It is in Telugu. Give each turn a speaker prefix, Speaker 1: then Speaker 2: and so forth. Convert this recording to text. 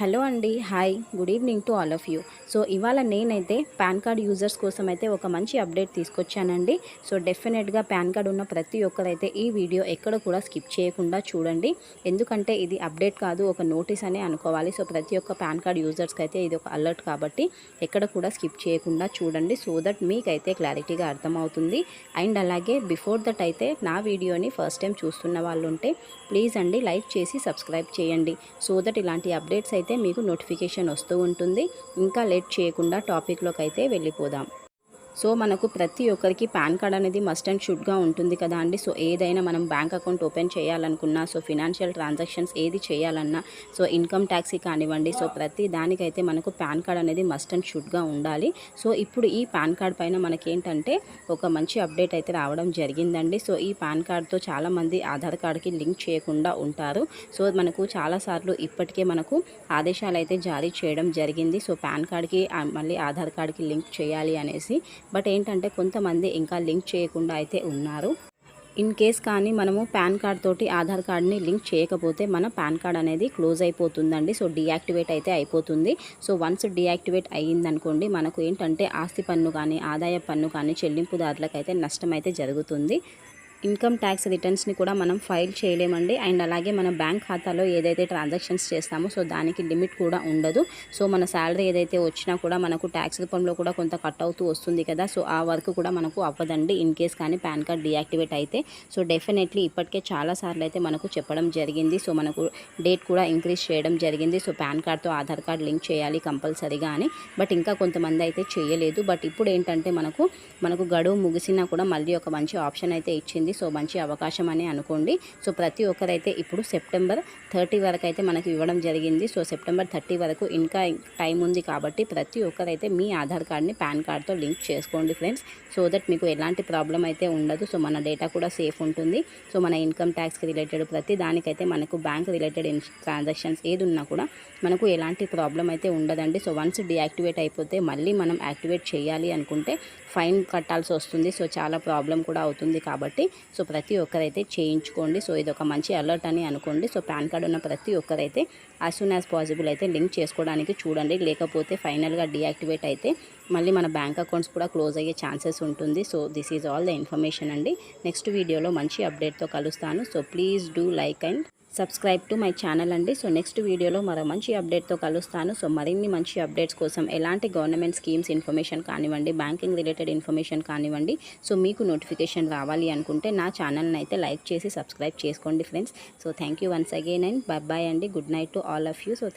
Speaker 1: హలో అండి hi good evening to all of you. So ఇవాళ నేనైతే పాన్ కార్డ్ యూజర్స్ కోసం అయితే ఒక మంచి అప్డేట్ తీసుకొచ్చానండి. సో డెఫినెట్గా పాన్ కార్డ్ ఉన్న ప్రతి ఒక్కరైతే ఈ వీడియో ఎక్కడ కూడా స్కిప్ చేయకుండా చూడండి. ఎందుకంటే ఇది అప్డేట్ కాదు ఒక నోటీస్ అనే అనుకోవాలి. సో ప్రతి ఒక్క పాన్ కార్డ్ యూజర్స్కి అయితే ఇది ఒక అలర్ట్ కాబట్టి ఎక్కడ కూడా స్కిప్ చేయకుండా చూడండి. సో దట్ మీకైతే క్లారిటీగా అర్థమవుతుంది. అండ్ అలాగే బిఫోర్ దట్ అయితే నా వీడియోని ఫస్ట్ టైం చూస్తున్న వాళ్ళు ఉంటే ప్లీజ్ అండి లైక్ చేసి సబ్స్క్రైబ్ చేయండి. సో దట్ ఇలాంటి అప్డేట్స్ అయితే మీకు నోటిఫికేషన్ వస్తూ ఉంటుంది. ఇంకా లేట్ చేయకుండా టాపిక్లోకి అయితే వెళ్ళిపోదాం. సో మనకు ప్రతి ఒక్కరికి పాన్ కార్డ్ అనేది మస్ట్ అండ్ షుడ్గా ఉంటుంది కదా అండి. సో ఏదైనా మనం బ్యాంక్ అకౌంట్ ఓపెన్ చేయాలనుకున్నా సో ఫినాన్షియల్ ట్రాన్సాక్షన్స్ ఏది చేయాలన్నా సో ఇన్కమ్ ట్యాక్సీ కానివ్వండి సో ప్రతి దానికైతే మనకు పాన్ కార్డ్ అనేది మస్ట్ అండ్ షుడ్గా ఉండాలి. సో ఇప్పుడు ఈ పాన్ కార్డ్ పైన మనకేంటంటే ఒక మంచి అప్డేట్ అయితే రావడం జరిగిందండి. సో ఈ పాన్ కార్డ్తో చాలామంది ఆధార్ కార్డ్కి లింక్ చేయకుండా ఉంటారు. సో మనకు చాలాసార్లు ఇప్పటికే మనకు ఆదేశాలు అయితే జారీ చేయడం జరిగింది. సో పాన్ కార్డ్కి మళ్ళీ ఆధార్ కార్డ్కి లింక్ చేయాలి అనేసి బట్ ఏంటంటే కొంతమంది ఇంకా లింక్ చేయకుండా అయితే ఉన్నారు. ఇన్ కేస్ కానీ మనము పాన్ కార్డ్ తోటి ఆధార్ కార్డ్ని లింక్ చేయకపోతే మన పాన్ కార్డ్ అనేది క్లోజ్ అయిపోతుందండి. సో డియాక్టివేట్ అయితే అయిపోతుంది. సో వన్స్ డియాక్టివేట్ అయ్యిందనుకోండి మనకు ఏంటంటే ఆస్తి పన్ను కానీ ఆదాయ పన్ను కానీ చెల్లింపుదారులకు అయితే నష్టం అయితే జరుగుతుంది. ఇన్కమ్ ట్యాక్స్ రిటర్న్స్ని కూడా మనం ఫైల్ చేయలేమండి. అండ్ అలాగే మన బ్యాంక్ ఖాతాలో ఏదైతే ట్రాన్సాక్షన్స్ చేస్తామో సో దానికి లిమిట్ కూడా ఉండదు. సో మన శాలరీ ఏదైతే వచ్చినా కూడా మనకు ట్యాక్స్ రూపంలో కూడా కొంత కట్ అవుతూ వస్తుంది కదా. సో ఆ వర్క్ కూడా మనకు అవ్వదండి ఇన్ కేస్ కానీ పాన్ కార్డ్ డియాక్టివేట్ అయితే. సో డెఫినెట్లీ ఇప్పటికే చాలా సార్లు అయితే మనకు చెప్పడం జరిగింది. సో మనకు డేట్ కూడా ఇంక్రీజ్ చేయడం జరిగింది. సో పాన్ కార్డ్తో ఆధార్ కార్డ్ లింక్ చేయాలి కంపల్సరీగా అని. బట్ ఇంకా కొంతమంది అయితే చేయలేదు. బట్ ఇప్పుడు ఏంటంటే మనకు మనకు గడువు ముగిసినా కూడా మళ్ళీ ఒక మంచి ఆప్షన్ అయితే ఇచ్చింది సో మంచి అవకాశం అని అనుకోండి. సో ప్రతి ఒక్కరైతే ఇప్పుడు సెప్టెంబర్ థర్టీ వరకు అయితే మనకి ఇవ్వడం జరిగింది. సో సెప్టెంబర్ థర్టీ వరకు ఇంకా టైం ఉంది కాబట్టి ప్రతి ఒక్కరైతే మీ ఆధార్ కార్డ్ని పాన్ కార్డ్తో లింక్ చేసుకోండి ఫ్రెండ్స్. సో దట్ మీకు ఎలాంటి ప్రాబ్లం అయితే ఉండదు. సో మన డేటా కూడా సేఫ్ ఉంటుంది. సో మన ఇన్కమ్ ట్యాక్స్కి రిలేటెడ్ ప్రతి దానికైతే మనకు బ్యాంక్ రిలేటెడ్ ట్రాన్సాక్షన్స్ ఏది ఉన్నా కూడా మనకు ఎలాంటి ప్రాబ్లం అయితే ఉండదండి. సో వన్స్ డియాక్టివేట్ అయిపోతే మళ్ళీ మనం యాక్టివేట్ చేయాలి అనుకుంటే ఫైన్ కట్టాల్సి వస్తుంది. సో చాలా ప్రాబ్లం కూడా అవుతుంది కాబట్టి సో ప్రతి ఒక్కరైతే చేయించుకోండి. సో ఇది ఒక మంచి అలర్ట్ అని అనుకోండి. సో పాన్ కార్డ్ ఉన్న ప్రతి ఒక్కరైతే యాజ్ సూన్ యాజ్ పాసిబుల్ అయితే లింక్ చేసుకోవడానికి చూడండి. లేకపోతే ఫైనల్గా డియాక్టివేట్ అయితే మళ్ళీ మన బ్యాంక్ అకౌంట్స్ కూడా క్లోజ్ అయ్యే ఛాన్సెస్ ఉంటుంది. So this is all the information అండి. నెక్స్ట్ వీడియోలో మంచి అప్డేట్తో కలుస్తాను. So please do like and subscribe to my channel అండి. సో నెక్స్ట్ వీడియోలో మరో మంచి అప్డేట్తో కలుస్తాను. సో మరిన్ని మంచి అప్డేట్స్ కోసం ఎలాంటి గవర్నమెంట్ స్కీమ్స్ ఇన్ఫర్మేషన్ కానివ్వండి బ్యాంకింగ్ రిలేటెడ్ ఇన్ఫర్మేషన్ కానివ్వండి సో మీకు నోటిఫికేషన్ రావాలి అనుకుంటే నా ఛానల్ని అయితే లైక్ చేసి సబ్స్క్రైబ్ చేసుకోండి friends so thank you once again and bye అండి. Good night to all of you so thank